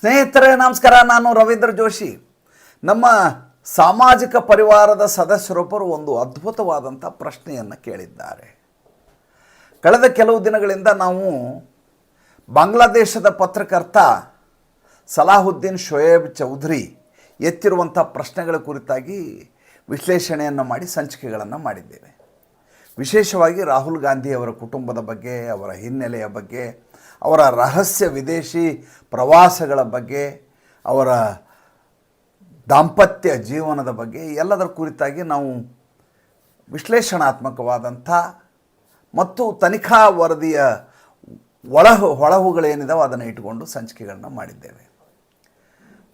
ಸ್ನೇಹಿತರೆ, ನಮಸ್ಕಾರ. ನಾನು ರವೀಂದ್ರ ಜೋಶಿ. ನಮ್ಮ ಸಾಮಾಜಿಕ ಪರಿವಾರದ ಸದಸ್ಯರೊಬ್ಬರು ಒಂದು ಅದ್ಭುತವಾದಂಥ ಪ್ರಶ್ನೆಯನ್ನು ಕೇಳಿದ್ದಾರೆ. ಕಳೆದ ಕೆಲವು ದಿನಗಳಿಂದ ನಾವು ಬಾಂಗ್ಲಾದೇಶದ ಪತ್ರಕರ್ತ ಸಲಾಹುದ್ದೀನ್ ಶೋಯೇಬ್ ಚೌಧರಿ ಎತ್ತಿರುವಂಥ ಪ್ರಶ್ನೆಗಳ ಕುರಿತಾಗಿ ವಿಶ್ಲೇಷಣೆಯನ್ನು ಮಾಡಿ ಸಂಚಿಕೆಗಳನ್ನು ಮಾಡಿದ್ದೇವೆ. ವಿಶೇಷವಾಗಿ ರಾಹುಲ್ ಗಾಂಧಿ ಅವರ ಕುಟುಂಬದ ಬಗ್ಗೆ, ಅವರ ಹಿನ್ನೆಲೆಯ ಬಗ್ಗೆ ಅವರ ರಹಸ್ಯ ವಿದೇಶಿ ಪ್ರವಾಸಗಳ ಬಗ್ಗೆ, ಅವರ ದಾಂಪತ್ಯ ಜೀವನದ ಬಗ್ಗೆ ಎಲ್ಲದರ ಕುರಿತಾಗಿ ನಾವು ವಿಶ್ಲೇಷಣಾತ್ಮಕವಾದಂಥ ಮತ್ತು ತನಿಖಾ ವರದಿಯ ಒಳಹು ಹೊಳಹುಗಳೇನಿದಾವೆ ಅದನ್ನು ಇಟ್ಟುಕೊಂಡು ಸಂಚಿಕೆಗಳನ್ನು ಮಾಡಿದ್ದೇವೆ.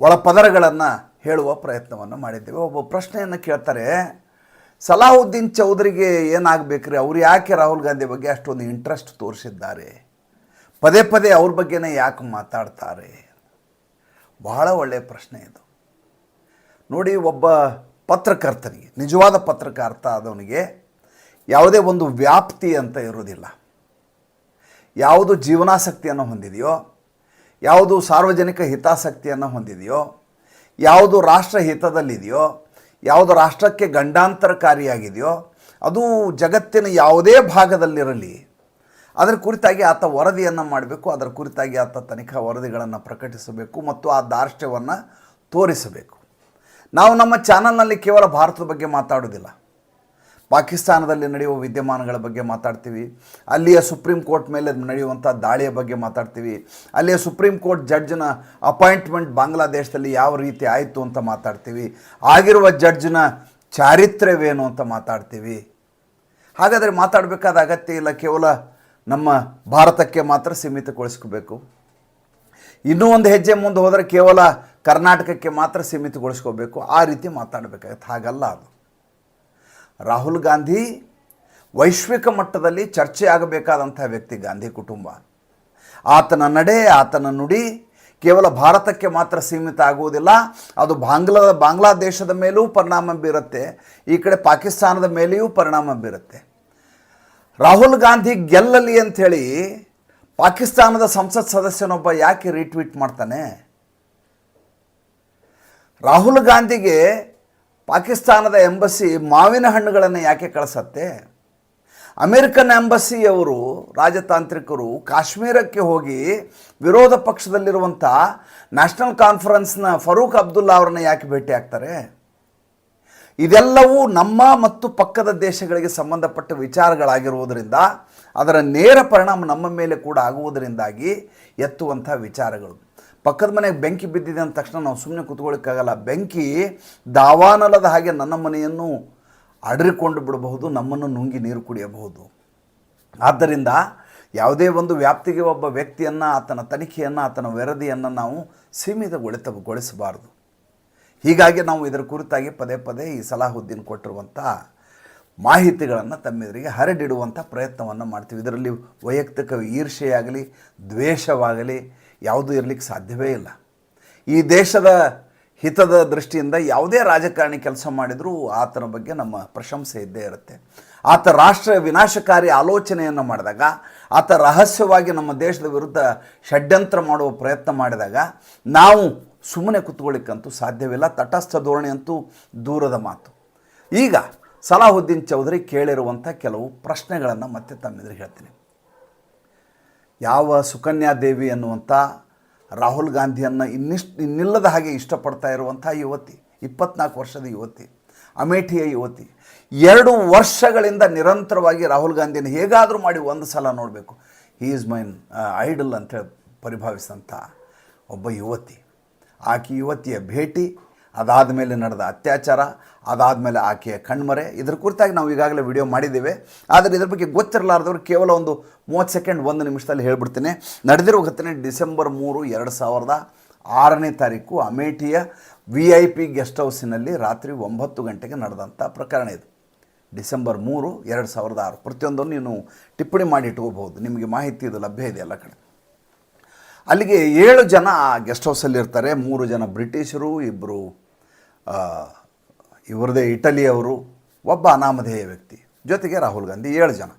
ಒಳಪದರಗಳನ್ನು ಹೇಳುವ ಪ್ರಯತ್ನವನ್ನು ಮಾಡಿದ್ದೇವೆ. ಒಬ್ಬ ಪ್ರಶ್ನೆಯನ್ನು ಕೇಳ್ತಾರೆ ಸಲಾಹುದ್ದೀನ್ ಚೌಧರಿಗೆ ಏನಾಗಬೇಕ್ರಿ? ಅವ್ರು ಯಾಕೆ ರಾಹುಲ್ ಗಾಂಧಿ ಬಗ್ಗೆ ಅಷ್ಟೊಂದು ಇಂಟ್ರೆಸ್ಟ್ ತೋರಿಸಿದ್ದಾರೆ? ಪದೇ ಪದೇ ಅವ್ರ ಬಗ್ಗೆನೇ ಯಾಕೆ ಮಾತಾಡ್ತಾರೆ? ಬಹಳ ಒಳ್ಳೆಯ ಪ್ರಶ್ನೆ ಇದು. ನೋಡಿ, ಒಬ್ಬ ಪತ್ರಕರ್ತನಿಗೆ, ನಿಜವಾದ ಪತ್ರಕರ್ತ ಆದವನಿಗೆ ಯಾವುದೇ ಒಂದು ವ್ಯಾಪ್ತಿ ಅಂತ ಇರೋದಿಲ್ಲ ಯಾವುದು ಜೀವನಾಸಕ್ತಿಯನ್ನು ಹೊಂದಿದೆಯೋ, ಯಾವುದು ಸಾರ್ವಜನಿಕ ಹಿತಾಸಕ್ತಿಯನ್ನು ಹೊಂದಿದೆಯೋ, ಯಾವುದು ರಾಷ್ಟ್ರ ಹಿತದಲ್ಲಿದೆಯೋ, ಯಾವುದು ರಾಷ್ಟ್ರಕ್ಕೆ ಗಂಡಾಂತರಕಾರಿಯಾಗಿದೆಯೋ, ಅದು ಜಗತ್ತಿನ ಯಾವುದೇ ಭಾಗದಲ್ಲಿರಲಿ ಅದರ ಕುರಿತಾಗಿ ಆತ ವರದಿಯನ್ನು ಮಾಡಬೇಕು, ಅದರ ಕುರಿತಾಗಿ ಆತ ತನಿಖಾ ವರದಿಗಳನ್ನು ಪ್ರಕಟಿಸಬೇಕು ಮತ್ತು ಆ ದಾರ್ಷ್ಟ್ಯವನ್ನು ತೋರಿಸಬೇಕು. ನಾವು ನಮ್ಮ ಚಾನಲ್ನಲ್ಲಿ ಕೇವಲ ಭಾರತದ ಬಗ್ಗೆ ಮಾತಾಡೋದಿಲ್ಲ ಪಾಕಿಸ್ತಾನದಲ್ಲಿ ನಡೆಯುವ ವಿದ್ಯಮಾನಗಳ ಬಗ್ಗೆ ಮಾತಾಡ್ತೀವಿ. ಅಲ್ಲಿಯ ಸುಪ್ರೀಂ ಕೋರ್ಟ್ ಮೇಲೆ ನಡೆಯುವಂಥ ದಾಳಿಯ ಬಗ್ಗೆ ಮಾತಾಡ್ತೀವಿ. ಅಲ್ಲಿಯ ಸುಪ್ರೀಂ ಕೋರ್ಟ್ ಜಡ್ಜ್ನ ಅಪಾಯಿಂಟ್ಮೆಂಟ್ ಬಾಂಗ್ಲಾದೇಶದಲ್ಲಿ ಯಾವ ರೀತಿ ಆಯಿತು ಅಂತ ಮಾತಾಡ್ತೀವಿ. ಆಗಿರುವ ಜಡ್ಜ್ನ ಚಾರಿತ್ರ್ಯವೇನು ಅಂತ ಮಾತಾಡ್ತೀವಿ. ಹಾಗಾದರೆ ಮಾತಾಡಬೇಕಾದ ಅಗತ್ಯ ಇಲ್ಲ. ಕೇವಲ ನಮ್ಮ ಭಾರತಕ್ಕೆ ಮಾತ್ರ ಸೀಮಿತಗೊಳಿಸ್ಕೋಬೇಕು. ಇನ್ನೂ ಒಂದು ಹೆಜ್ಜೆ ಮುಂದೆ ಹೋದರೆ ಕೇವಲ ಕರ್ನಾಟಕಕ್ಕೆ ಮಾತ್ರ ಸೀಮಿತಗೊಳಿಸ್ಕೋಬೇಕು. ಆ ರೀತಿ ಮಾತಾಡಬೇಕಾಗತ್ತೆ. ಹಾಗಲ್ಲ ಅದು. ರಾಹುಲ್ ಗಾಂಧಿ ವೈಶ್ವಿಕ ಮಟ್ಟದಲ್ಲಿ ಚರ್ಚೆ ಆಗಬೇಕಾದಂಥ ವ್ಯಕ್ತಿ ಗಾಂಧಿ ಕುಟುಂಬ. ಆತನ ನಡೆ, ಆತನ ನುಡಿ ಕೇವಲ ಭಾರತಕ್ಕೆ ಮಾತ್ರ ಸೀಮಿತ ಆಗುವುದಿಲ್ಲ. ಅದು ಬಾಂಗ್ಲಾ, ಬಾಂಗ್ಲಾದೇಶದ ಮೇಲೂ ಪರಿಣಾಮ ಬೀರುತ್ತೆ. ಈ ಕಡೆ ಪಾಕಿಸ್ತಾನದ ಮೇಲೆಯೂ ಪರಿಣಾಮ ಬೀರುತ್ತೆ. ರಾಹುಲ್ ಗಾಂಧಿ ಗೆಲ್ಲಲಿ ಅಂಥೇಳಿ ಪಾಕಿಸ್ತಾನದ ಸಂಸತ್ ಸದಸ್ಯನೊಬ್ಬ ಯಾಕೆ ರೀಟ್ವೀಟ್ ಮಾಡ್ತಾನೆ? ರಾಹುಲ್ ಗಾಂಧಿಗೆ ಪಾಕಿಸ್ತಾನದ ಎಂಬಸಿ ಮಾವಿನ ಹಣ್ಣುಗಳನ್ನು ಯಾಕೆ ಕಳಿಸತ್ತೆ? ಅಮೆರಿಕನ್ ಎಂಬಸಿಯವರು, ರಾಜತಾಂತ್ರಿಕರು ಕಾಶ್ಮೀರಕ್ಕೆ ಹೋಗಿ ವಿರೋಧ ಪಕ್ಷದಲ್ಲಿರುವಂಥ ನ್ಯಾಷನಲ್ ಕಾನ್ಫರೆನ್ಸ್ನ ಫರೂಕ್ ಅಬ್ದುಲ್ಲಾ ಅವರನ್ನ ಯಾಕೆ ಭೇಟಿ ಆಗ್ತಾರೆ? ಇದೆಲ್ಲವೂ ನಮ್ಮ ಮತ್ತು ಪಕ್ಕದ ದೇಶಗಳಿಗೆ ಸಂಬಂಧಪಟ್ಟ ವಿಚಾರಗಳಾಗಿರುವುದರಿಂದ, ಅದರ ನೇರ ಪರಿಣಾಮ ನಮ್ಮ ಮೇಲೆ ಕೂಡ ಆಗುವುದರಿಂದಾಗಿ ಎತ್ತುವಂಥ ವಿಚಾರಗಳು. ಪಕ್ಕದ ಮನೆಗೆ ಬೆಂಕಿ ಬಿದ್ದಿದೆ ಅಂದ ತಕ್ಷಣ ನಾವು ಸುಮ್ಮನೆ ಕೂತ್ಕೊಳ್ಳೋಕ್ಕಾಗಲ್ಲ. ಬೆಂಕಿ ದಾವಾನಲದ ಹಾಗೆ ನನ್ನ ಮನೆಯನ್ನು ಅಡರಿಕೊಂಡು ಬಿಡಬಹುದು, ನಮ್ಮನ್ನು ನುಂಗಿ ನೀರು ಕುಡಿಯಬಹುದು. ಆದ್ದರಿಂದ ಯಾವುದೇ ಒಂದು ವ್ಯಾಪ್ತಿಗೆ ಒಬ್ಬ ವ್ಯಕ್ತಿಯನ್ನು, ಆತನ ತನಿಖೆಯನ್ನು, ಆತನ ವರದಿಯನ್ನು ನಾವು ಸೀಮಿತಗೊಳಿತಗೊಳಿಸಬಾರದು ಹೀಗಾಗಿ ನಾವು ಇದರ ಕುರಿತಾಗಿ ಪದೇ ಪದೇ ಈ ಸಲಾಹುದ್ದೀನ್ ಕೊಟ್ಟಿರುವಂಥ ಮಾಹಿತಿಗಳನ್ನು ತಮ್ಮೆದುರಿಗೆ ಹರಡಿಡುವಂಥ ಪ್ರಯತ್ನವನ್ನು ಮಾಡ್ತೀವಿ. ಇದರಲ್ಲಿ ವೈಯಕ್ತಿಕ ಈರ್ಷೆಯಾಗಲಿ ದ್ವೇಷವಾಗಲಿ ಯಾವುದೂ ಇರಲಿಕ್ಕೆ ಸಾಧ್ಯವೇ ಇಲ್ಲ. ಈ ದೇಶದ ಹಿತದ ದೃಷ್ಟಿಯಿಂದ ಯಾವುದೇ ರಾಜಕಾರಣಿ ಕೆಲಸ ಮಾಡಿದರೂ ಆತನ ಬಗ್ಗೆ ನಮ್ಮ ಪ್ರಶಂಸೆ ಇದ್ದೇ ಇರುತ್ತೆ. ಆತ ರಾಷ್ಟ್ರ ವಿನಾಶಕಾರಿ ಆಲೋಚನೆಯನ್ನು ಮಾಡಿದಾಗ, ಆತ ರಹಸ್ಯವಾಗಿ ನಮ್ಮ ದೇಶದ ವಿರುದ್ಧ ಷಡ್ಯಂತ್ರ ಮಾಡುವ ಪ್ರಯತ್ನ ಮಾಡಿದಾಗ, ನಾವು ಸುಮ್ಮನೆ ಕುತ್ಕೊಳ್ಳಿಕ್ಕಂತೂ ಸಾಧ್ಯವಿಲ್ಲ, ತಟಸ್ಥ ಧೋರಣೆ ಅಂತೂ ದೂರದ ಮಾತು. ಈಗ ಸಲಾಹುದ್ದೀನ್ ಚೌಧರಿ ಕೇಳಿರುವಂಥ ಕೆಲವು ಪ್ರಶ್ನೆಗಳನ್ನು ಮತ್ತೆ ತಮ್ಮೆದುರು ಹೇಳ್ತೀನಿ. ಯಾವ ಸುಕನ್ಯಾ ದೇವಿ ಅನ್ನುವಂಥ ರಾಹುಲ್ ಗಾಂಧಿಯನ್ನು ಇನ್ನಿಷ್ಟು, ಇನ್ನಿಲ್ಲದ ಹಾಗೆ ಇಷ್ಟಪಡ್ತಾ ಇರುವಂಥ ಯುವತಿ, ಇಪ್ಪತ್ನಾಲ್ಕು ವರ್ಷದ ಯುವತಿ, ಅಮೇಠಿಯ ಯುವತಿ, ಎರಡು ವರ್ಷಗಳಿಂದ ನಿರಂತರವಾಗಿ ರಾಹುಲ್ ಗಾಂಧಿಯನ್ನು ಹೇಗಾದರೂ ಮಾಡಿ ಒಂದು ಸಲ ನೋಡಬೇಕು. ಹೀ ಈಸ್ ಮೈನ್ ಐಡಲ್ ಅಂತೇಳಿ ಪರಿಭಾವಿಸಿದಂಥ ಒಬ್ಬ ಯುವತಿ. ಆಕೆ ಯುವತಿಯ ಭೇಟಿ, ಅದಾದ ಮೇಲೆ ನಡೆದ ಅತ್ಯಾಚಾರ ಅದಾದಮೇಲೆ ಆಕೆಯ ಕಣ್ಮರೆ. ಇದ್ರ ಕುರಿತಾಗಿ ನಾವು ಈಗಾಗಲೇ ವಿಡಿಯೋ ಮಾಡಿದ್ದೇವೆ. ಆದರೆ ಇದ್ರ ಬಗ್ಗೆ ಗೊತ್ತಿರಲಾರ್ದವ್ರು ಕೇವಲ ಒಂದು ಮೂವತ್ತು ಸೆಕೆಂಡ್ ಒಂದು ನಿಮಿಷದಲ್ಲಿ ಹೇಳ್ಬಿಡ್ತೀನಿ. ನಡೆದಿರುವ ಘಟನೆ ಡಿಸೆಂಬರ್ ಮೂರು, ಎರಡು ಸಾವಿರದ ಆರನೇ ತಾರೀಕು. ಅಮೇಠಿಯ ವಿ ಐ ಪಿ ಗೆಸ್ಟ್ ಹೌಸಿನಲ್ಲಿ ರಾತ್ರಿ ಒಂಬತ್ತು ಗಂಟೆಗೆ ನಡೆದಂಥ ಪ್ರಕರಣ ಇದು. ಡಿಸೆಂಬರ್ ಮೂರು, ಎರಡು ಸಾವಿರದ ಆರು. ಪ್ರತಿಯೊಂದನ್ನು ನೀನು ಟಿಪ್ಪಣಿ ಮಾಡಿ ಇಟ್ಕೋಬಹುದು. ನಿಮಗೆ ಮಾಹಿತಿ ಇದು ಲಭ್ಯ ಇದೆ ಎಲ್ಲ ಕಡೆ ಅಲ್ಲಿಗೆ ಏಳು ಜನ ಗೆಸ್ಟ್ ಹೌಸಲ್ಲಿ ಇರ್ತಾರೆ. ಮೂರು ಜನ ಬ್ರಿಟಿಷರು ಇಬ್ಬರು ಇವರದೇ ಇಟಲಿಯವರು, ಒಬ್ಬ ಅನಾಮಧೇಯ ವ್ಯಕ್ತಿ. ಜೊತೆಗೆ ರಾಹುಲ್ ಗಾಂಧಿ ಏಳು ಜನ.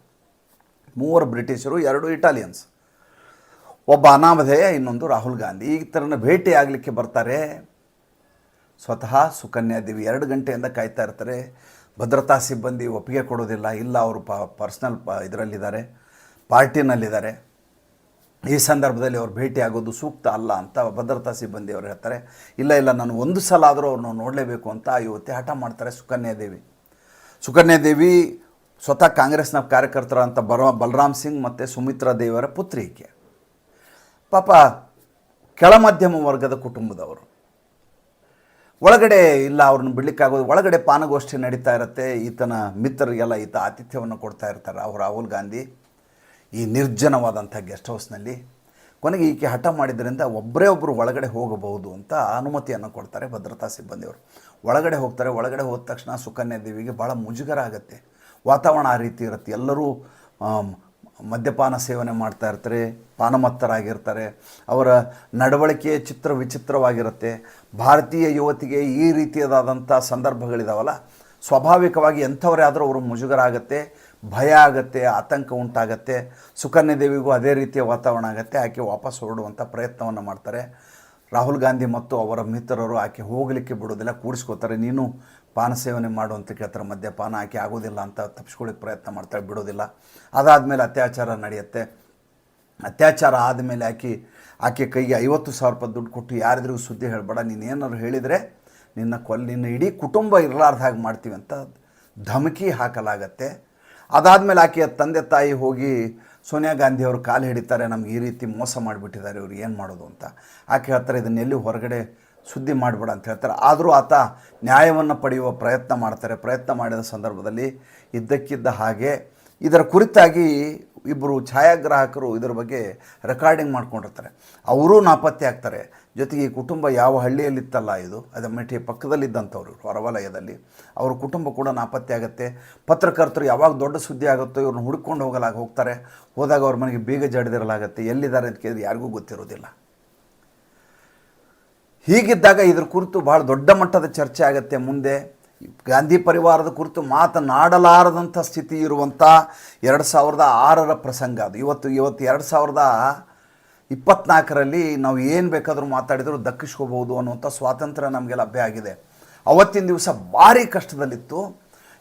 ಮೂವರು ಬ್ರಿಟಿಷರು, ಎರಡು ಇಟಾಲಿಯನ್ಸ್. ಒಬ್ಬ ಅನಾಮಧೇಯ, ಇನ್ನೊಂದು ರಾಹುಲ್ ಗಾಂಧಿ. ಈ ಥರನ ಭೇಟಿ ಆಗಲಿಕ್ಕೆ ಬರ್ತಾರೆ. ಸ್ವತಃ ಸುಕನ್ಯಾ ದೇವಿ ಎರಡು ಗಂಟೆಯಿಂದ ಕಾಯ್ತಾ ಇರ್ತಾರೆ. ಭದ್ರತಾ ಸಿಬ್ಬಂದಿ ಒಪ್ಪಿಗೆ ಕೊಡೋದಿಲ್ಲ. ಇಲ್ಲ, ಅವರು ಪ, ಪರ್ಸ್ನಲ್, ಪ, ಇದರಲ್ಲಿದ್ದಾರೆ. ಪಾರ್ಟಿನಲ್ಲಿದ್ದಾರೆ. ಈ ಸಂದರ್ಭದಲ್ಲಿ ಅವ್ರು ಭೇಟಿ ಆಗೋದು ಸೂಕ್ತ ಅಲ್ಲ ಅಂತ ಭದ್ರತಾ ಸಿಬ್ಬಂದಿ ಅವರು ಹೇಳ್ತಾರೆ. ಇಲ್ಲ ಇಲ್ಲ, ನಾನು ಒಂದು ಸಲ ಆದರೂ ಅವ್ರನ್ನ ನೋಡಲೇಬೇಕು ಅಂತ ಆ ಯುವತಿ ಹಠ ಮಾಡ್ತಾರೆ ಸುಕನ್ಯಾ ದೇವಿ. ಸುಕನ್ಯಾ ದೇವಿ ಸ್ವತಃ ಕಾಂಗ್ರೆಸ್ನ ಕಾರ್ಯಕರ್ತರ ಅಂತ ಬರ ಬಲರಾಮ್ ಸಿಂಗ್ ಮತ್ತು ಸುಮಿತ್ರಾ ದೇವರ ಪುತ್ರಿ ಈಕೆ. ಪಾಪ ಕೆಳಮಧ್ಯಮ ವರ್ಗದ ಕುಟುಂಬದವರು. ಒಳಗಡೆ ಇಲ್ಲ, ಅವ್ರನ್ನ ಬಿಡ್ಲಿಕ್ಕಾಗೋದು, ಒಳಗಡೆ ಪಾನಗೋಷ್ಠಿ ನಡೀತಾ ಇರುತ್ತೆ, ಈತನ ಮಿತ್ರರಿಗೆಲ್ಲ ಈತ ಆತಿಥ್ಯವನ್ನು ಕೊಡ್ತಾ ಇರ್ತಾರೆ, ಅವ್ರು ರಾಹುಲ್ ಗಾಂಧಿ. ಈ ನಿರ್ಜನವಾದಂಥ ಗೆಸ್ಟ್ ಹೌಸ್ನಲ್ಲಿ ಕೊನೆಗೆ ಈಕೆ ಹಠ ಮಾಡಿದ್ದರಿಂದ ಒಬ್ಬರೇ ಒಬ್ಬರು ಒಳಗಡೆ ಹೋಗಬಹುದು ಅಂತ ಅನುಮತಿಯನ್ನು ಕೊಡ್ತಾರೆ ಭದ್ರತಾ ಸಿಬ್ಬಂದಿಯವರು. ಒಳಗಡೆ ಹೋಗ್ತಾರೆ, ಒಳಗಡೆ ಹೋದ ತಕ್ಷಣ ಸುಕನ್ಯಾ ದೇವಿಗೆ ಭಾಳ ಮುಜುಗರ ಆಗುತ್ತೆ. ವಾತಾವರಣ ಆ ರೀತಿ ಇರುತ್ತೆ. ಎಲ್ಲರೂ ಮದ್ಯಪಾನ ಸೇವನೆ ಮಾಡ್ತಾ ಇರ್ತಾರೆ, ಪಾನಮತ್ತರಾಗಿರ್ತಾರೆ. ಅವರ ನಡವಳಿಕೆ ಚಿತ್ರ ವಿಚಿತ್ರವಾಗಿರುತ್ತೆ. ಭಾರತೀಯ ಯುವತಿಗೆ ಈ ರೀತಿಯದಾದಂಥ ಸಂದರ್ಭಗಳಿದಾವಲ್ಲ, ಸ್ವಾಭಾವಿಕವಾಗಿ ಎಂಥವರೇ ಆದರೂ ಅವರು ಮುಜುಗರ ಆಗುತ್ತೆ. ಭಯ ಆಗುತ್ತೆ, ಆತಂಕ ಉಂಟಾಗತ್ತೆ, ಸುಕನ್ಯಾ ದೇವಿಗೂ ಅದೇ ರೀತಿಯ ವಾತಾವರಣ ಆಗುತ್ತೆ, ಆಕೆ ವಾಪಸ್ ಹೊರಡುವಂಥ ಪ್ರಯತ್ನವನ್ನು ಮಾಡ್ತಾರೆ. ರಾಹುಲ್ ಗಾಂಧಿ ಮತ್ತು ಅವರ ಮಿತ್ರರು ಆಕೆ ಹೋಗಲಿಕ್ಕೆ ಬಿಡೋದಿಲ್ಲ ಕೂಡಿಸ್ಕೋತಾರೆ ನೀನು ಪಾನ ಸೇವನೆ ಮಾಡು ಅಂತ ಕೇಳ್ತಾರೆ, ಮದ್ಯಪಾನ, ಆಕೆ ಆಗೋದಿಲ್ಲ ಅಂತ ತಪ್ಪಿಸ್ಕೊಳ್ಳಿಕ್ಕೆ ಪ್ರಯತ್ನ ಮಾಡ್ತಾರೆ, ಬಿಡೋದಿಲ್ಲ. ಅದಾದಮೇಲೆ ಅತ್ಯಾಚಾರ ನಡೆಯುತ್ತೆ. ಅತ್ಯಾಚಾರ ಆದಮೇಲೆ ಆಕೆ ಆಕೆ ಕೈಗೆ ಐವತ್ತು ಸಾವಿರ ರೂಪಾಯಿ ದುಡ್ಡು ಕೊಟ್ಟು ಯಾರಿದ್ರಿಗೂ ಸುದ್ದಿ ಹೇಳಬೇಡ ನೀನು ಏನಾದ್ರು ಹೇಳಿದರೆ ನಿನ್ನ ಕೊಲ್ಲಿನ ಇಡೀ ಕುಟುಂಬ ಇರಲಾರ್ದ ಹಾಗೆ ಮಾಡ್ತೀವಿ ಅಂತ ಧಮಕಿ ಹಾಕಲಾಗತ್ತೆ. ಅದಾದಮೇಲೆ ಆಕೆಯ ತಂದೆ ತಾಯಿ ಹೋಗಿ ಸೋನಿಯಾ ಗಾಂಧಿ ಅವರು ಕಾಲು ಹಿಡಿತಾರೆ, ನಮ್ಗೆ ಈ ರೀತಿ ಮೋಸ ಮಾಡಿಬಿಟ್ಟಿದ್ದಾರೆ, ಇವ್ರು ಏನು ಮಾಡೋದು ಅಂತ. ಆಕೆ ಹೇಳ್ತಾರೆ ಇದನ್ನೆಲ್ಲಿ ಹೊರಗಡೆ ಸುದ್ದಿ ಮಾಡಬೇಡ ಅಂತ ಹೇಳ್ತಾರೆ. ಆದರೂ ಆತ ನ್ಯಾಯವನ್ನು ಪಡೆಯುವ ಪ್ರಯತ್ನ ಮಾಡ್ತಾರೆ. ಪ್ರಯತ್ನ ಮಾಡಿದ ಸಂದರ್ಭದಲ್ಲಿ ಇದ್ದಕ್ಕಿದ್ದ ಹಾಗೆ ಇದರ ಕುರಿತಾಗಿ ಇಬ್ಬರು ಛಾಯಾಗ್ರಾಹಕರು ಇದರ ಬಗ್ಗೆ ರೆಕಾರ್ಡಿಂಗ್ ಮಾಡ್ಕೊಂಡಿರ್ತಾರೆ. ಅವರೂ ನಾಪತ್ತೆ ಆಗ್ತಾರೆ. ಜೊತೆಗೆ ಈ ಕುಟುಂಬ ಯಾವ ಹಳ್ಳಿಯಲ್ಲಿತ್ತಲ್ಲ ಇದು ಅದಮ್ಮೆಟ್ಟಿ ಪಕ್ಕದಲ್ಲಿದ್ದಂಥವ್ರು ಇವ್ರು, ಹೊರವಲಯದಲ್ಲಿ, ಅವ್ರ ಕುಟುಂಬ ಕೂಡ ನಾಪತ್ತೆ ಆಗುತ್ತೆ. ಪತ್ರಕರ್ತರು ಯಾವಾಗ ದೊಡ್ಡ ಸುದ್ದಿ ಆಗುತ್ತೋ ಇವ್ರನ್ನ ಹುಡ್ಕೊಂಡು ಹೋಗಲಾಗ ಹೋಗ್ತಾರೆ. ಹೋದಾಗ ಅವ್ರ ಮನೆಗೆ ಬೀಗ ಜಡಿದಿರಲಾಗತ್ತೆ. ಎಲ್ಲಿದ್ದಾರೆ ಅಂತ ಕೇಳಿದ್ರೆ ಯಾರಿಗೂ ಗೊತ್ತಿರೋದಿಲ್ಲ. ಹೀಗಿದ್ದಾಗ ಇದ್ರ ಕುರಿತು ಭಾಳ ದೊಡ್ಡ ಮಟ್ಟದ ಚರ್ಚೆ ಆಗುತ್ತೆ ಮುಂದೆ. ಗಾಂಧಿ ಪರಿವಾರದ ಕುರಿತು ಮಾತನಾಡಲಾರದಂಥ ಸ್ಥಿತಿ ಇರುವಂಥ ಎರಡು ಸಾವಿರದ ಆರರ ಪ್ರಸಂಗ ಅದು. ಇವತ್ತು ಇವತ್ತು ಎರಡು ಸಾವಿರದ ಇಪ್ಪತ್ನಾಲ್ಕರಲ್ಲಿ ನಾವು ಏನು ಬೇಕಾದರೂ ಮಾತಾಡಿದರೂ ದಕ್ಕಿಸ್ಕೋಬಹುದು ಅನ್ನುವಂಥ ಸ್ವಾತಂತ್ರ್ಯ ನಮಗೆ ಲಭ್ಯ ಆಗಿದೆ. ಅವತ್ತಿನ ದಿವಸ ಭಾರಿ ಕಷ್ಟದಲ್ಲಿತ್ತು.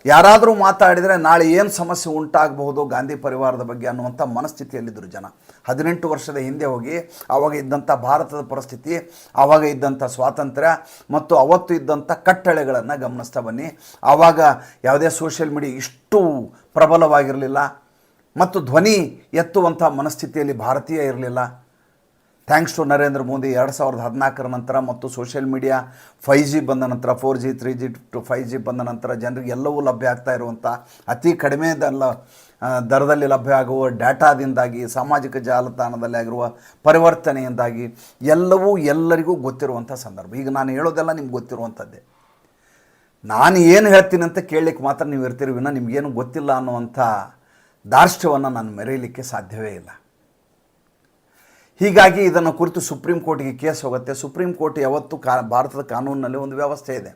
ಯಾರಾದರೂ ಮಾತಾಡಿದರೆ ನಾಳೆ ಏನು ಸಮಸ್ಯೆ ಉಂಟಾಗಬಹುದು ಗಾಂಧಿ ಪರಿವಾರದ ಬಗ್ಗೆ ಅನ್ನುವಂಥ ಮನಸ್ಥಿತಿಯಲ್ಲಿದ್ದರು ಜನ. ಹದಿನೆಂಟು ವರ್ಷದ ಹಿಂದೆ ಹೋಗಿ ಆವಾಗ ಇದ್ದಂಥ ಭಾರತದ ಪರಿಸ್ಥಿತಿ ಆವಾಗ ಇದ್ದಂಥ ಸ್ವಾತಂತ್ರ್ಯ ಮತ್ತು ಅವತ್ತು ಇದ್ದಂಥ ಕಟ್ಟಳೆಗಳನ್ನು ಗಮನಿಸ್ತಾ ಬನ್ನಿ. ಆವಾಗ ಯಾವುದೇ ಸೋಷಿಯಲ್ ಮೀಡಿಯಾ ಇಷ್ಟು ಪ್ರಬಲವಾಗಿರಲಿಲ್ಲ ಮತ್ತು ಧ್ವನಿ ಎತ್ತುವಂಥ ಮನಸ್ಥಿತಿಯಲ್ಲಿ ಭಾರತೀಯ ಇರಲಿಲ್ಲ. ಥ್ಯಾಂಕ್ಸ್ ಟು ನರೇಂದ್ರ ಮೋದಿ ಎರಡು ಸಾವಿರದ ಹದಿನಾಲ್ಕರ ನಂತರ ಮತ್ತು ಸೋಷಿಯಲ್ ಮೀಡಿಯಾ ಫೈ ಜಿ ಬಂದ ನಂತರ four G three G to five G ಬಂದ ನಂತರ ಜನರಿಗೆ ಎಲ್ಲವೂ ಲಭ್ಯ ಆಗ್ತಾ ಇರುವಂಥ ಅತಿ ಕಡಿಮೆ ದಲ್ಲ ದರದಲ್ಲಿ ಲಭ್ಯ ಆಗುವ ಡಾಟಾದಿಂದಾಗಿ, ಸಾಮಾಜಿಕ ಜಾಲತಾಣದಲ್ಲಿ ಆಗಿರುವ ಪರಿವರ್ತನೆಯಿಂದಾಗಿ ಎಲ್ಲವೂ ಎಲ್ಲರಿಗೂ ಗೊತ್ತಿರುವಂಥ ಸಂದರ್ಭ. ಈಗ ನಾನು ಹೇಳೋದೆಲ್ಲ ನಿಮ್ಗೆ ಗೊತ್ತಿರುವಂಥದ್ದೇ ನಾನು ಏನು ಹೇಳ್ತೀನಿ ಅಂತ ಕೇಳಲಿಕ್ಕೆ ಮಾತ್ರ ನೀವು ಇರ್ತೀರಿ, ವಿನ ನಿಮಗೇನು ಗೊತ್ತಿಲ್ಲ ಅನ್ನುವಂಥ ದಾರ್ಷ್ಟ್ಯವನ್ನು ನಾನು ಮೆರೆಯಲಿಕ್ಕೆ ಸಾಧ್ಯವೇ ಇಲ್ಲ. ಹೀಗಾಗಿ ಇದನ್ನು ಕುರಿತು ಸುಪ್ರೀಂ ಕೋರ್ಟ್ಗೆ ಕೇಸ್ ಹೋಗುತ್ತೆ. ಸುಪ್ರೀಂ ಕೋರ್ಟ್ ಯಾವತ್ತೂ ಕಾ, ಭಾರತದ ಕಾನೂನಿನಲ್ಲಿ ಒಂದು ವ್ಯವಸ್ಥೆ ಇದೆ.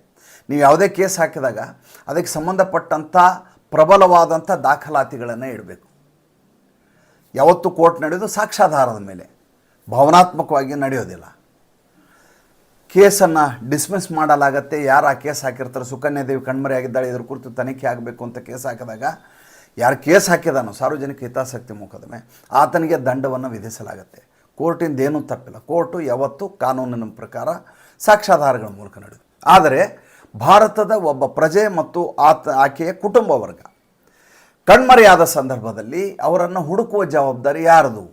ನೀವು ಯಾವುದೇ ಕೇಸ್ ಹಾಕಿದಾಗ ಅದಕ್ಕೆ ಸಂಬಂಧಪಟ್ಟಂಥ ಪ್ರಬಲವಾದಂಥ ದಾಖಲಾತಿಗಳನ್ನು ಇಡಬೇಕು. ಯಾವತ್ತು ಕೋರ್ಟ್ ನಡೆಯೋದು ಸಾಕ್ಷಾಧಾರದ ಮೇಲೆ. ಭಾವನಾತ್ಮಕವಾಗಿ ನಡೆಯೋದಿಲ್ಲ. ಕೇಸನ್ನು ಡಿಸ್ಮಿಸ್ ಮಾಡಲಾಗತ್ತೆ. ಯಾರು ಆ ಕೇಸ್ ಹಾಕಿರ್ತಾರೆ, ಸುಕನ್ಯಾ ದೇವಿ ಕಣ್ಮರೆಯಾಗಿದ್ದಾಳೆ ಇದ್ರ ಕುರಿತು ತನಿಖೆ ಆಗಬೇಕು ಅಂತ ಕೇಸ್ ಹಾಕಿದಾಗ ಯಾರು ಕೇಸ್ ಹಾಕಿದಾನೋ ಸಾರ್ವಜನಿಕ ಹಿತಾಸಕ್ತಿ ಮೊಕದ್ದಮೆ ಆತನಿಗೆ ದಂಡವನ್ನು ವಿಧಿಸಲಾಗುತ್ತೆ. ಕೋರ್ಟಿಂದ ಏನೂ ತಪ್ಪಿಲ್ಲ. ಕೋರ್ಟು ಯಾವತ್ತೂ ಕಾನೂನಿನ ಪ್ರಕಾರ ಸಾಕ್ಷ್ಯಾಧಾರಗಳ ಮೂಲಕ ನಡೆಯುತ್ತೆ ಆದರೆ ಭಾರತದ ಒಬ್ಬ ಪ್ರಜೆ ಮತ್ತು ಆತ, ಆಕೆಯ ಕುಟುಂಬ ವರ್ಗ ಕಣ್ಮರೆಯಾದ ಸಂದರ್ಭದಲ್ಲಿ ಅವರನ್ನು ಹುಡುಕುವ ಜವಾಬ್ದಾರಿ ಯಾರದು?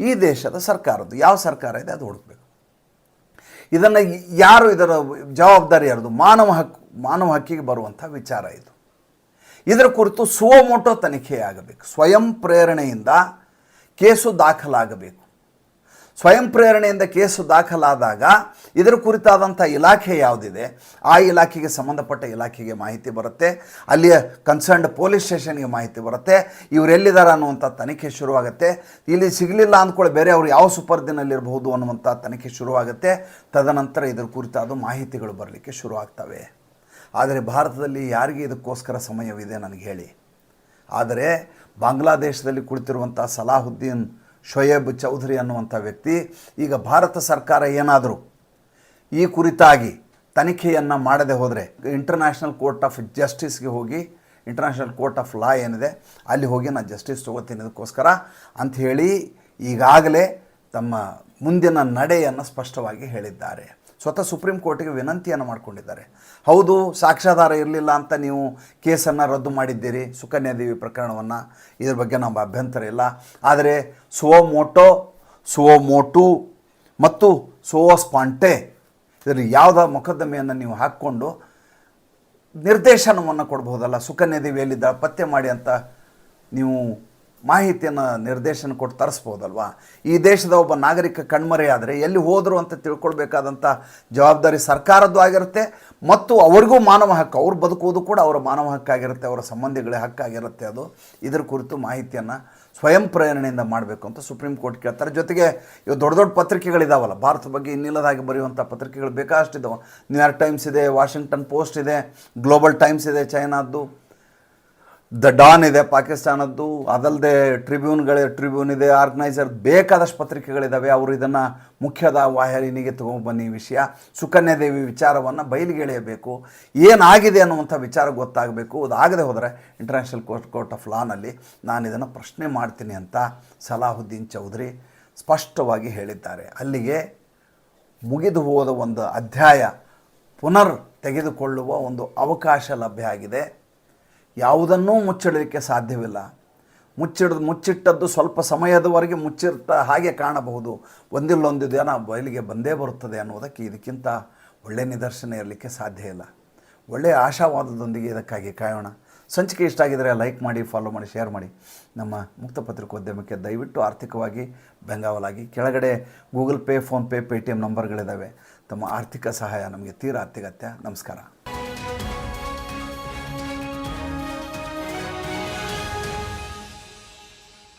ಈ ದೇಶದ ಸರ್ಕಾರದ್ದು. ಯಾವ ಸರ್ಕಾರ ಇದೆ ಅದು ಹುಡುಕಬೇಕು. ಇದನ್ನು ಯಾರು ಇದರ ಜವಾಬ್ದಾರಿ ಯಾರದು? ಮಾನವ ಹಕ್ಕು ಮಾನವ ಹಕ್ಕಿಗೆ ಬರುವಂಥ ವಿಚಾರ ಇದು. ಇದರ ಕುರಿತು ಸುವಮೋಟೋ ತನಿಖೆಯಾಗಬೇಕು. ಸ್ವಯಂ ಪ್ರೇರಣೆಯಿಂದ ಕೇಸು ದಾಖಲಾಗಬೇಕು. ಸ್ವಯಂ ಪ್ರೇರಣೆಯಿಂದ ಕೇಸು ದಾಖಲಾದಾಗ ಇದರ ಕುರಿತಾದಂಥ ಇಲಾಖೆ ಯಾವುದಿದೆ? ಆ ಇಲಾಖೆಗೆ ಸಂಬಂಧಪಟ್ಟ ಇಲಾಖೆಗೆ ಮಾಹಿತಿ ಬರುತ್ತೆ. ಅಲ್ಲಿಯ ಕನ್ಸರ್ನ್ಡ್ ಪೊಲೀಸ್ ಸ್ಟೇಷನ್ಗೆ ಮಾಹಿತಿ ಬರುತ್ತೆ. ಇವರೆಲ್ಲಿದ್ದಾರೆ ಅನ್ನುವಂಥ ತನಿಖೆ ಶುರುವಾಗುತ್ತೆ. ಇಲ್ಲಿ ಸಿಗಲಿಲ್ಲ ಅಂದ್ಕೊಳ್ಳಿ ಬೇರೆ ಅವರು ಯಾವ ಸುಪರ್ದಿನಲ್ಲಿರಬಹುದು ಅನ್ನುವಂಥ ತನಿಖೆ ಶುರುವಾಗುತ್ತೆ. ತದನಂತರ ಇದರ ಕುರಿತಾದ ಮಾಹಿತಿಗಳು ಬರಲಿಕ್ಕೆ ಶುರುವಾಗ್ತವೆ. ಆದರೆ ಭಾರತದಲ್ಲಿ ಯಾರಿಗೆ ಇದಕ್ಕೋಸ್ಕರ ಸಮಯವಿದೆ ನನಗೆ ಹೇಳಿ. ಆದರೆ ಬಾಂಗ್ಲಾದೇಶದಲ್ಲಿ ಕುಳಿತಿರುವಂಥ ಸಲಾಹುದ್ದೀನ್ ಶೊಯೇಬ್ ಚೌಧರಿ ಅನ್ನುವಂಥ ವ್ಯಕ್ತಿ, ಈಗ ಭಾರತ ಸರ್ಕಾರ ಏನಾದರೂ ಈ ಕುರಿತಾಗಿ ತನಿಖೆಯನ್ನು ಮಾಡದೆ ಹೋದರೆ ಇಂಟರ್ನ್ಯಾಷನಲ್ ಕೋರ್ಟ್ ಆಫ್ ಜಸ್ಟಿಸ್ಗೆ ಹೋಗಿ ಇಂಟರ್ನ್ಯಾಷನಲ್ ಕೋರ್ಟ್ ಆಫ್ ಲಾ ಏನಿದೆ, ಅಲ್ಲಿ ಹೋಗಿ ನಾನು ಜಸ್ಟಿಸ್ ತೊಗೋತೀನಿ ಅದಕ್ಕೋಸ್ಕರ ಅಂಥೇಳಿ ಈಗಾಗಲೇ ತಮ್ಮ ಮುಂದಿನ ನಡೆಯನ್ನು ಸ್ಪಷ್ಟವಾಗಿ ಹೇಳಿದ್ದಾರೆ. ಸ್ವತಃ ಸುಪ್ರೀಂ ಕೋರ್ಟಿಗೆ ವಿನಂತಿಯನ್ನು ಮಾಡಿಕೊಂಡಿದ್ದಾರೆ. ಹೌದು, ಸಾಕ್ಷ್ಯಾಧಾರ ಇರಲಿಲ್ಲ ಅಂತ ನೀವು ಕೇಸನ್ನು ರದ್ದು ಮಾಡಿದ್ದೀರಿ ಸುಕನ್ಯಾದೇವಿ ಪ್ರಕರಣವನ್ನು. ಇದ್ರ ಬಗ್ಗೆ ನಮ್ಮ ಅಭ್ಯಂತರ ಇಲ್ಲ. ಆದರೆ ಸುವೋ ಮೋಟೋ ಸುವೋ ಮೋಟು ಮತ್ತು ಸುವೋ ಸ್ಪಾಂಟೆ ಇದರಲ್ಲಿ ಯಾವುದ ಮೊಕದ್ದಮೆಯನ್ನು ನೀವು ಹಾಕ್ಕೊಂಡು ನಿರ್ದೇಶನವನ್ನು ಕೊಡ್ಬೋದಲ್ಲ. ಸುಕನ್ಯಾ ದೇವಿ ಎಲ್ಲಿದ್ದಾಳೆ ಪತ್ತೆ ಮಾಡಿ ಅಂತ ನೀವು ಮಾಹಿತಿಯನ್ನು ನಿರ್ದೇಶನ ಕೊಟ್ಟು ತರಿಸ್ಬೋದಲ್ವಾ? ಈ ದೇಶದ ಒಬ್ಬ ನಾಗರಿಕ ಕಣ್ಮರೆಯಾದರೆ ಎಲ್ಲಿ ಹೋದರು ಅಂತ ತಿಳ್ಕೊಳ್ಬೇಕಾದಂಥ ಜವಾಬ್ದಾರಿ ಸರ್ಕಾರದ್ದು ಆಗಿರುತ್ತೆ, ಮತ್ತು ಅವ್ರಿಗೂ ಮಾನವ ಹಕ್ಕು, ಅವ್ರು ಬದುಕುವುದು ಕೂಡ ಅವರ ಮಾನವ ಹಕ್ಕಾಗಿರುತ್ತೆ ಅವರ ಸಂಬಂಧಿಗಳ ಹಕ್ಕಾಗಿರುತ್ತೆ ಅದು. ಇದರ ಕುರಿತು ಮಾಹಿತಿಯನ್ನು ಸ್ವಯಂ ಪ್ರೇರಣೆಯಿಂದ ಮಾಡಬೇಕು ಅಂತ ಸುಪ್ರೀಂ ಕೋರ್ಟ್ ಕೇಳ್ತಾರೆ. ಜೊತೆಗೆ ಇವು ದೊಡ್ಡ ದೊಡ್ಡ ಪತ್ರಿಕೆಗಳಿದಾವಲ್ಲ, ಭಾರತ ಬಗ್ಗೆ ಇನ್ನಿಲ್ಲದಾಗಿ ಬರೆಯುವಂಥ ಪತ್ರಿಕೆಗಳು ಬೇಕಾಷ್ಟಿದ್ದಾವೆ ನ್ಯೂಯಾರ್ಕ್ ಟೈಮ್ಸ್ ಇದೆ, ವಾಷಿಂಗ್ಟನ್ ಪೋಸ್ಟ್ ಇದೆ, ಗ್ಲೋಬಲ್ ಟೈಮ್ಸ್ ಇದೆ, ಚೈನಾದ್ದು. ದ ಡಾನ್ ಇದೆ, ಪಾಕಿಸ್ತಾನದ್ದು. ಅದಲ್ಲದೆ ಟ್ರಿಬ್ಯೂನ್ಗಳ ಟ್ರಿಬ್ಯೂನ್ ಇದೆ, ಆರ್ಗನೈಸರ್ ಬೇಕಾದಷ್ಟು ಪತ್ರಿಕೆಗಳಿದ್ದಾವೆ ಅವರು ಇದನ್ನು ಮುಖ್ಯದ ವಾಹಿನಿಗೆ ತೊಗೊಂಬನ್ನಿ ವಿಷಯ. ಸುಕನ್ಯಾ ದೇವಿ ವಿಚಾರವನ್ನು ಬಯಲಿಗೆಳೆಯಬೇಕು ಏನಾಗಿದೆ ಅನ್ನುವಂಥ ವಿಚಾರ ಗೊತ್ತಾಗಬೇಕು. ಅದಾಗದೆ ಹೋದರೆ ಇಂಟರ್ನ್ಯಾಷನಲ್ ಕೋರ್ಟ್ ಕೋರ್ಟ್ ಆಫ್ ಲಾನಲ್ಲಿ ನಾನು ಇದನ್ನು ಪ್ರಶ್ನೆ ಮಾಡ್ತೀನಿ ಅಂತ ಸಲಾಹುದ್ದೀನ್ ಚೌಧರಿ ಸ್ಪಷ್ಟವಾಗಿ ಹೇಳಿದ್ದಾರೆ. ಅಲ್ಲಿಗೆ ಮುಗಿದು ಹೋದ ಒಂದು ಅಧ್ಯಾಯ ಪುನರ್ ತೆಗೆದುಕೊಳ್ಳುವ ಒಂದು ಅವಕಾಶ ಲಭ್ಯ ಆಗಿದೆ. ಯಾವುದನ್ನೂ ಮುಚ್ಚಿಡಲಿಕ್ಕೆ ಸಾಧ್ಯವಿಲ್ಲ. ಮುಚ್ಚಿಡ, ಮುಚ್ಚಿಟ್ಟದ್ದು ಸ್ವಲ್ಪ ಸಮಯದವರೆಗೆ ಮುಚ್ಚಿರ್ತ ಹಾಗೆ ಕಾಣಬಹುದು. ಒಂದಿಲ್ಲೊಂದು ದಿನ ಬಯಲಿಗೆ ಬಂದೇ ಬರುತ್ತದೆ ಅನ್ನುವುದಕ್ಕೆ ಇದಕ್ಕಿಂತ ಒಳ್ಳೆಯ ನಿದರ್ಶನ ಇರಲಿಕ್ಕೆ ಸಾಧ್ಯ ಇಲ್ಲ. ಒಳ್ಳೆಯ ಆಶಾವಾದದೊಂದಿಗೆ ಇದಕ್ಕಾಗಿ ಕಾಯೋಣ. ಸಂಚಿಕೆ ಇಷ್ಟ ಆಗಿದರೆ ಲೈಕ್ ಮಾಡಿ, ಫಾಲೋ ಮಾಡಿ, ಶೇರ್ ಮಾಡಿ. ನಮ್ಮ ಮುಕ್ತ ಪತ್ರಿಕೋದ್ಯಮಕ್ಕೆ ದಯವಿಟ್ಟು ಆರ್ಥಿಕವಾಗಿ ಬೆಂಗಾವಲಾಗಿ. ಕೆಳಗಡೆ Google Pay PhonePe Paytm ನಂಬರ್ಗಳಿದ್ದಾವೆ ತಮ್ಮ ಆರ್ಥಿಕ ಸಹಾಯ ನಮಗೆ ತೀರಾ ಅತ್ಯಗತ್ಯ. ನಮಸ್ಕಾರ.